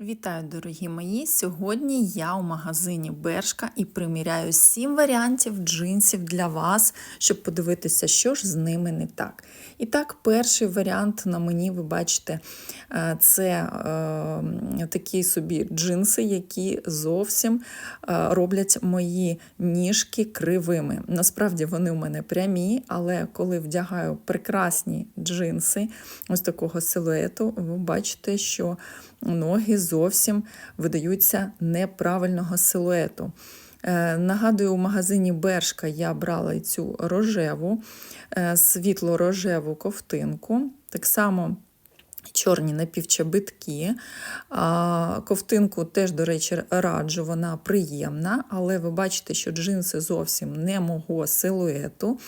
Вітаю, дорогі мої! Сьогодні я у магазині Бершка і приміряю 7 варіантів джинсів для вас, щоб подивитися, що ж з ними не так. І так, перший варіант на мені, ви бачите, е, це е, такі собі джинси, які зовсім е, роблять мої ніжки кривими. Насправді вони у мене прямі, але коли вдягаю прекрасні джинси ось такого силуету, ви бачите, що ноги зовсім видаються неправильного силуету. Е, Нагадую, у магазині Бершка я брала цю рожеву, е, світло-рожеву ковтинку. Так само чорні напівчабитки. Ковтинку теж, до речі, раджу, вона приємна, але ви бачите, що джинси зовсім не мого силуету.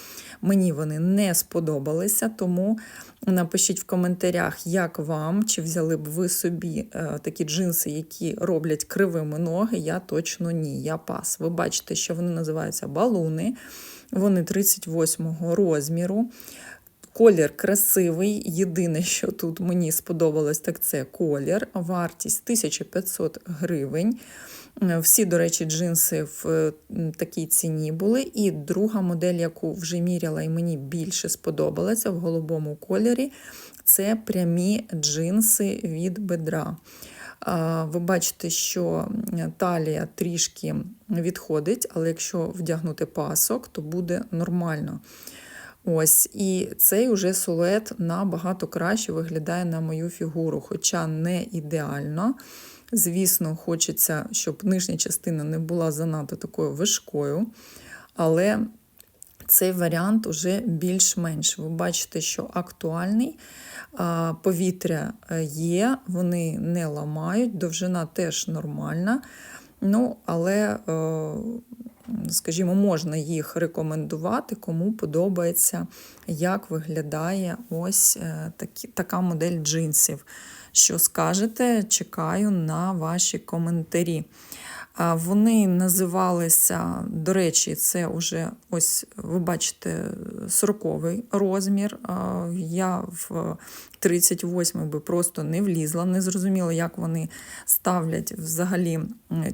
Мені вони не сподобалися, тому напишіть в коментарях, як вам, чи взяли б ви собі е, такі джинси, які роблять кривими ноги. Я точно ні, я пас. Ви бачите, що вони називаються балуни, вони 38 розміру. Колір красивий. Єдине, що тут мені сподобалось, так це колір. Вартість 1500 гривень. Всі, до речі, джинси в такій ціні були. І друга модель, яку вже міряла, і мені більше сподобалася в голубому кольорі, це прямі джинси від бедра. Ви бачите, що талія трішки відходить, але якщо вдягнути пасок, то буде нормально. Ось, І цей уже силует набагато краще виглядає на мою фігуру, хоча не ідеально. Звісно, хочеться, щоб нижня частина не була занадто такою вишкою. Але цей варіант уже більш-менш. Ви бачите, що актуальний. Повітря е, є, вони не ламають, довжина теж нормальна. Ну, але е, скажімо, можна їх рекомендувати, кому подобається, як виглядає ось е, такі, така модель джинсів. Що скажете, чекаю на ваші коментарі. Вони називалися, до речі, це вже ось ви бачите 40-й розмір. Я в 38 би просто не влізла, не зрозуміла, як вони ставлять взагалі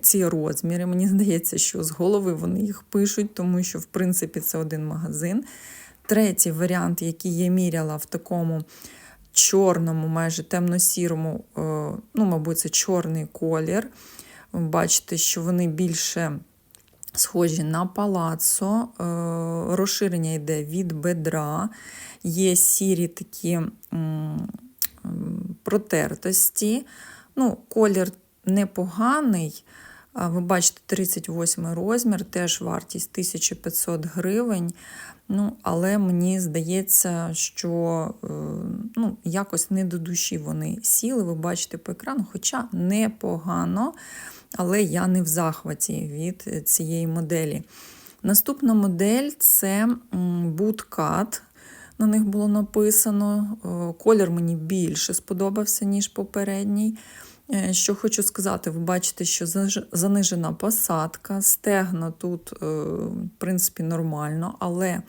ці розміри. Мені здається, що з голови вони їх пишуть, тому що, в принципі, це один магазин. Третій варіант, який я міряла в такому чорному, майже темно-сірому, е, ну, мабуть, це чорний колір. Бачите, що вони більше схожі на палацо, е, розширення йде від бедра, є сірі такі протертості. Ну, Колір непоганий. Ви бачите, 38 розмір, теж вартість 1500 гривень. Ну, Але мені здається, що е, ну, якось не до душі вони сіли, ви бачите по екрану, хоча непогано але я не в захваті від цієї моделі. Наступна модель це Bootcut. На них було написано. Колір мені більше сподобався, ніж попередній. Е, що хочу сказати, ви бачите, що занижена посадка, стегна тут, е, в принципі, нормально, але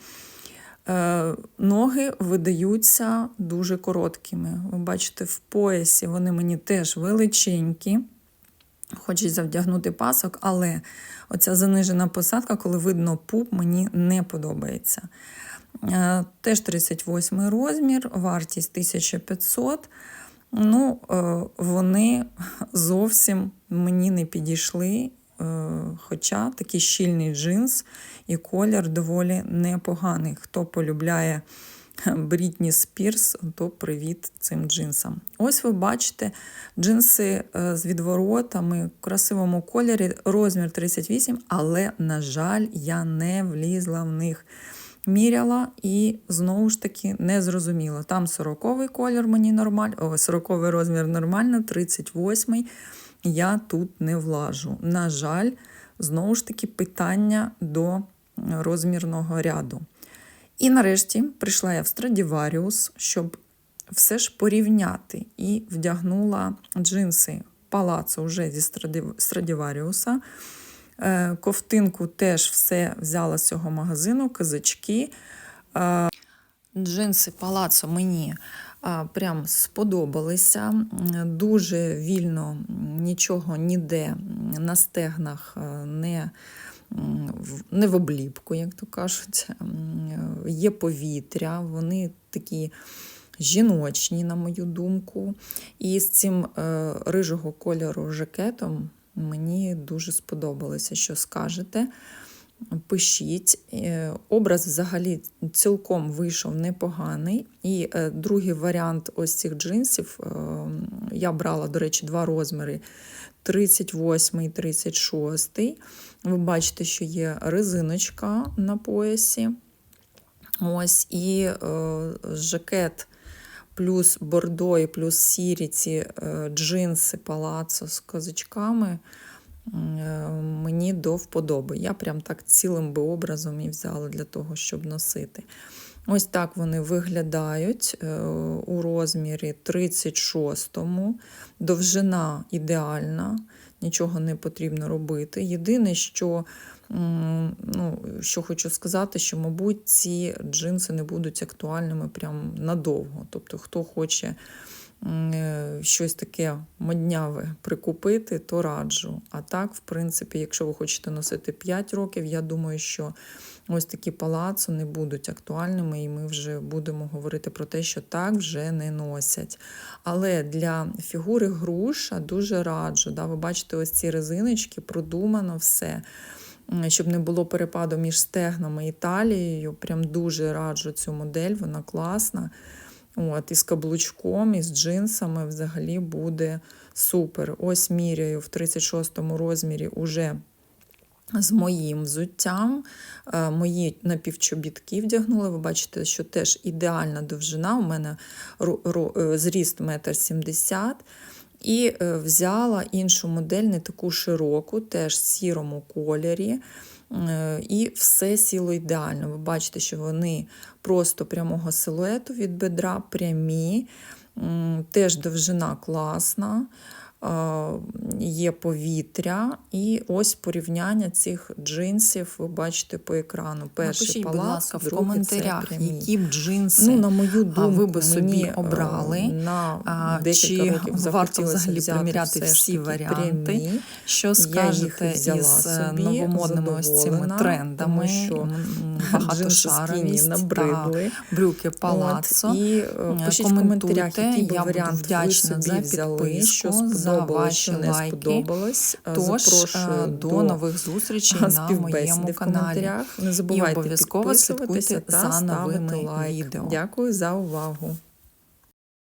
е, ноги видаються дуже короткими. Ви бачите, в поясі вони мені теж величенькі. Хочеться вдягнути пасок, але оця занижена посадка, коли видно пуп, мені не подобається. Е, теж 38 розмір, вартість 1500. Ну, е, Вони зовсім мені не підійшли. Е, хоча такий щільний джинс і колір доволі непоганий. Хто полюбляє Брітні Спірс, то привіт цим джинсам. Ось ви бачите джинси з відворотами в красивому кольорі, розмір 38, але, на жаль, я не влізла в них. Міряла і знову ж таки не зрозуміла. Там 40-й колір мені нормально, 40-й розмір нормально, 38-й я тут не влажу. На жаль, знову ж таки, питання до розмірного ряду. І нарешті прийшла я в Страдіваріус, щоб все ж порівняти і вдягнула джинси палацу вже зі Страдіваріуса. Е, ковтинку теж все взяла з цього магазину, казачки. Е, джинси палацу мені прям сподобалися. Дуже вільно нічого ніде на стегнах е, не, не в обліпку, як то кажуть. Е, Є повітря, вони такі жіночні, на мою думку. І з цим е, рижого кольору жакетом мені дуже сподобалося, що скажете. Пишіть. Е, Образ взагалі цілком вийшов непоганий. І е, другий варіант ось цих джинсів е, я брала, до речі, два розміри: 38 і 36. Ви бачите, що є резиночка на поясі. Ось і жакет плюс бордо і плюс сірі ці е, джинси палацо з козачками е, мені до вподоби. Я прям так цілим би образом і взяла для того, щоб носити. Ось так вони виглядають е, у розмірі 36-му. Довжина ідеальна, нічого не потрібно робити. Єдине, що, ну, що хочу сказати, що, мабуть, ці джинси не будуть актуальними прям надовго. Тобто, хто хоче щось таке модняве прикупити, то раджу. А так, в принципі, якщо ви хочете носити 5 років, я думаю, що ось такі палацо не будуть актуальними, і ми вже будемо говорити про те, що так вже не носять. Але для фігури груша дуже раджу. Да? Ви бачите, ось ці резиночки, продумано все. Щоб не було перепаду між стегнами і талією. Прям дуже раджу цю модель, вона класна. От, і з каблучком, і з джинсами взагалі буде супер. Ось міряю в 36-му розмірі уже з моїм взуттям. Е, Мої напівчобітки вдягнули. Ви бачите, що теж ідеальна довжина. У мене е, зріст 1,70 м. І е, взяла іншу модель, не таку широку, теж в сірому кольорі. Е, І все сіло ідеально. Ви бачите, що вони просто прямого силуету від бедра, прямі, теж довжина класна, є повітря. І ось порівняння цих джинсів ви бачите по екрану. Перший Напишіть, палац, будь ласка, в коментарях, які б джинси Ну, на мою думку, ви би собі мені, обрали, е, на а, декілька чи років варто взагалі приміряти все всі варіанти? прямі. Що скажете із е, собі, новомодними ось цими трендами, тому що багатошаровість та набридли. брюки палацо? От, і е, пишіть в коментарях, який я буду вдячна собі за підписку, що сподобалось, що не лайки. сподобалось. Е, Тож е, Запрошую до нових зустрічей на моєму каналі. Не Не І обов'язково слідкуйте та за новими лайк. відео. Дякую за увагу.